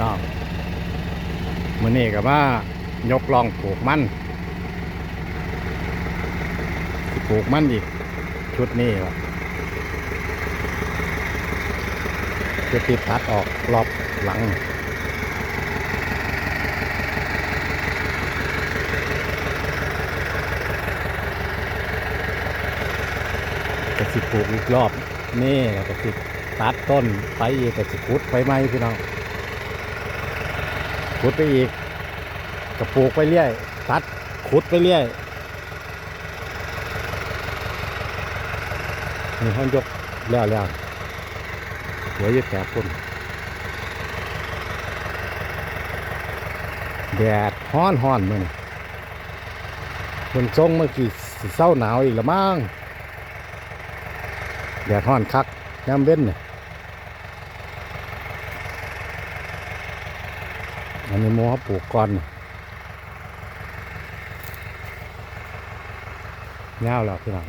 น้องมื้อนี้ก็มายกลองปลูกมันปลูกมันอีก ชุดนี้วะจะติดตัดออกรอบหลังก็สิปลูกอีกรอบ นี่ก็สิตัดต้นไปอีกก็สิขุดไปไหมพี่น้อง ขุดไปอีกก็ปลูกไปเรื่อย ตัดขุดไปเรื่อยนี่เขายกแล้วแล้วเหลือยู่แถบคนแดดฮ้อนฮ้อนมือนี่คนทรงเมื่อกี้เศร้าหนาวอีกละมั้งแดดร้อนคักน้ำเว้นเนี่ย อันนี้โมเขาปลูกก่อนนี่เงาวแล้วพี่น้อง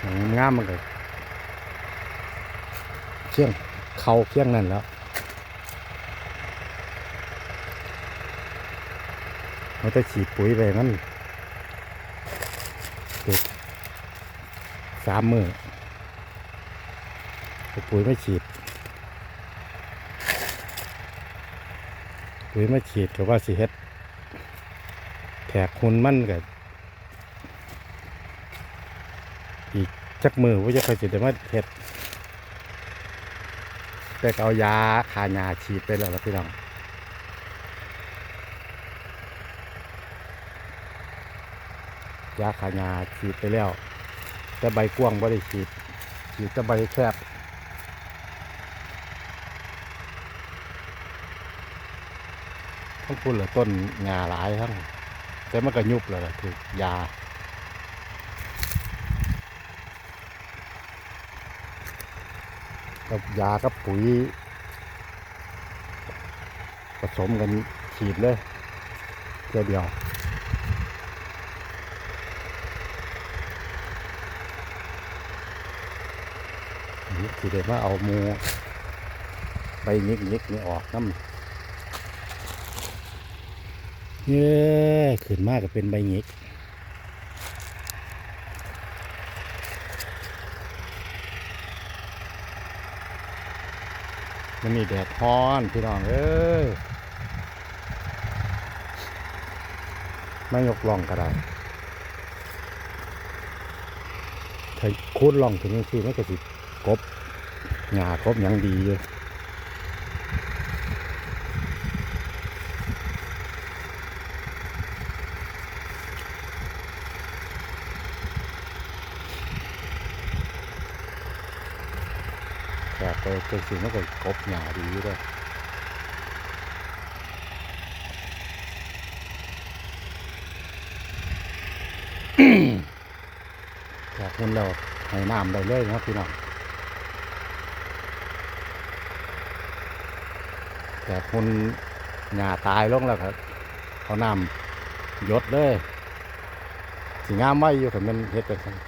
หนังามมันก็เคี่ยงเขาเคี่ยงนั่นแล้วเราจะฉีดปุ๋ยไปมันติดสามมือ ปุ๋ยไม่ฉีด ปุ๋ยไม่ฉีดก็ว่าสิเฮ็ดแถกคุณมั่นกับอีกจักมือว่าจะคอยสิได้มาเฮ็ดแต่เอายาคายาฉีดไปแล้วละพี่น้องยาขายาฉีดไปแล้ว แต่ใบกว้างไม่ได้ฉีด ฉีดแต่ใบแคบ ทั้งพุ่นเหลือต้นงาหลายทั้งแต่มันก็ยุบเลยล่ะคือยากับยากับปุ๋ย ผสมกันฉีดเลยเดียวเดียวนี่คือเดี๋ยวมาเอามูใบยิกยิกนี่ออกน้ำ เย้ขึ้นมากก็เป็นใบยิกมันนี่แดดฮ้อนพี่น้องเอ้ยไม่ยกล่องก็ได้ถ้าคูดล่องถึงที่มันก็สิกบหญ้ากบหยังดีอยู่ แต่ไปเป็นสิ่งมันก็กบหญ้าดีอยู่ด้วยจากนั้นเราให้น้ำได้เลยนะครับพี่น้องแต่คนหญ้าตายลงแล้วครับเขานำยศเลยสิงามไว้อยู่แต่มันเฮ็ดไปซั่น